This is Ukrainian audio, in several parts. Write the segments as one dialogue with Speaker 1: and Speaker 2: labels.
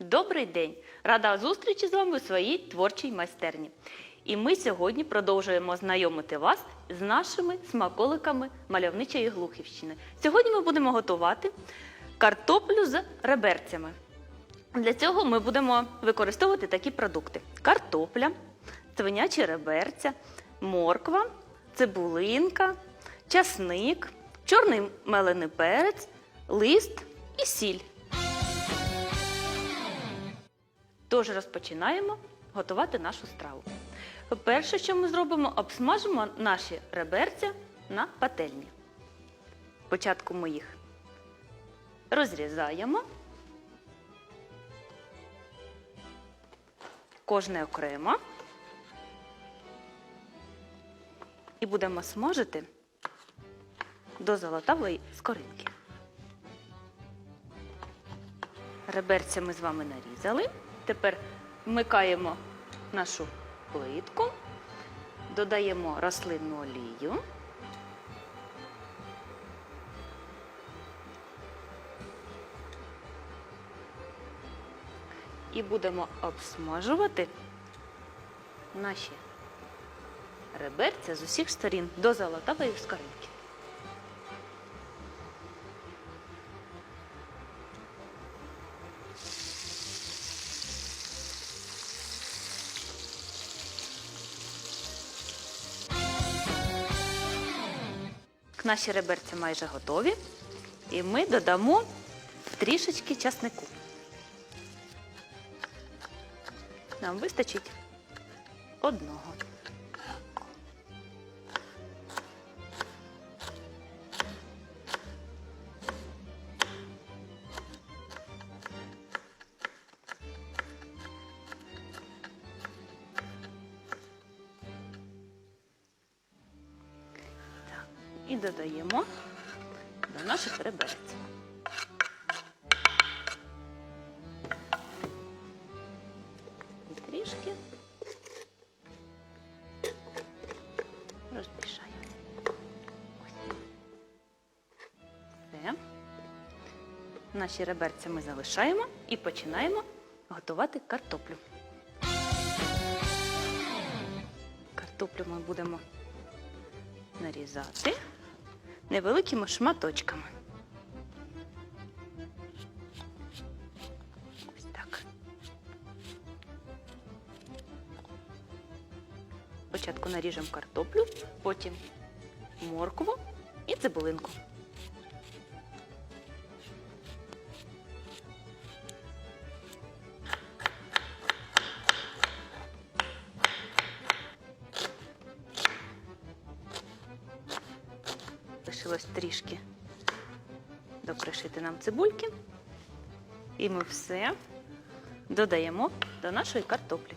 Speaker 1: Добрий день! Рада зустрічі з вами у своїй творчій майстерні. І ми сьогодні продовжуємо знайомити вас з нашими смаколиками мальовничої Глухівщини. Сьогодні ми будемо готувати картоплю з реберцями. Для цього ми будемо використовувати такі продукти: картопля, свинячі реберця, морква, цибулинка, часник, чорний мелений перець, лист і сіль. Тож розпочинаємо готувати нашу страву. Перше, що ми зробимо, обсмажимо наші реберця на пательні. Спочатку ми їх розрізаємо. Кожне окремо. І будемо смажити до золотавої скоринки. Реберця ми з вами нарізали. Тепер вмикаємо нашу плитку, додаємо рослинну олію. І будемо обсмажувати наші реберця з усіх сторін до золотавої скоринки. Наші реберці майже готові. І ми додамо трішечки часнику. Нам вистачить одного. І додаємо до наших реберець. І трішки розмішаємо. Все. Наші реберця ми залишаємо і починаємо готувати картоплю. Картоплю ми будемо нарізати невеликими шматочками. Ось так. Спочатку наріжемо картоплю, потім моркву і цибулинку. Трішки допришити нам цибульки. І ми все додаємо до нашої картоплі.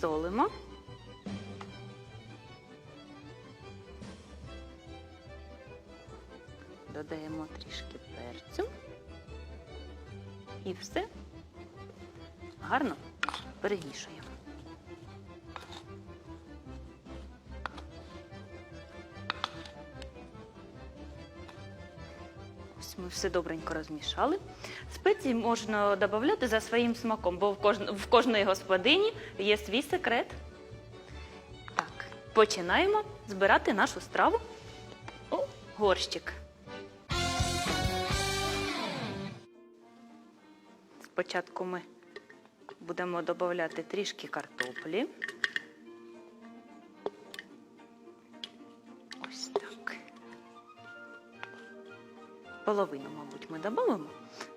Speaker 1: Солимо. Додаємо трішки перцю. І все гарно перемішуємо. Ось ми все добренько розмішали. Спеції можна додати за своїм смаком, бо в, кож... в кожної господині є свій секрет. Так, починаємо збирати нашу страву у горщик. Спочатку ми будемо додати трішки картоплі. Половину, мабуть, ми додамо,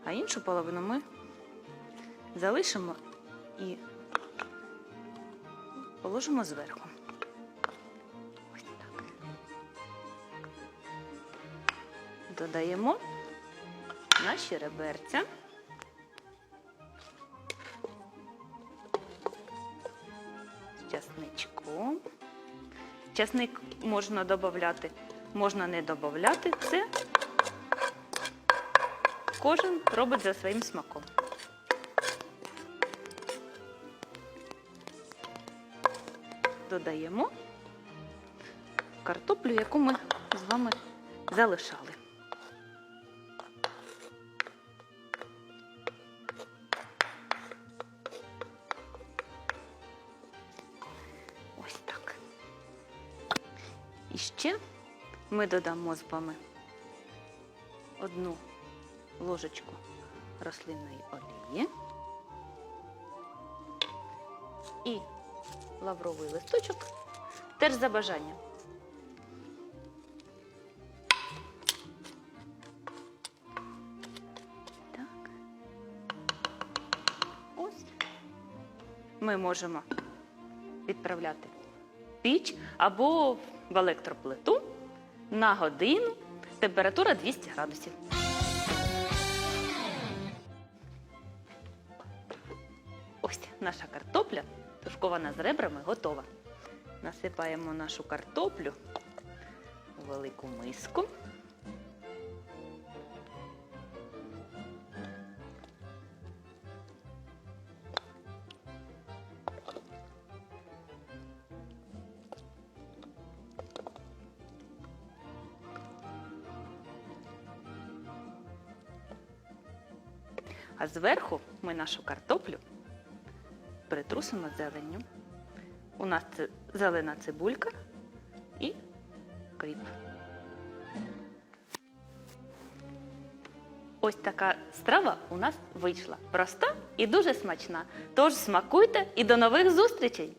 Speaker 1: а іншу половину ми залишимо і положимо зверху. Ось так. Додаємо наші реберця. з часничком. Часник можна додати, можна не додати. Це кожен робить за своїм смаком. Додаємо картоплю, яку ми з вами залишали. Ось так. І ще ми додамо з вами одну ложечку рослинної олії і лавровий листочок теж за бажанням. Так. Ось. Ми можемо відправляти піч або в електроплиту на годину. Температура 200 градусів. Наша картопля, тушкована з ребрами, готова. Насипаємо нашу картоплю у велику миску. А зверху ми нашу картоплю притрусимо зеленню. У нас це зелена цибулька і кріп. Ось така страва у нас вийшла. Проста і дуже смачна. Тож смакуйте і до нових зустрічей!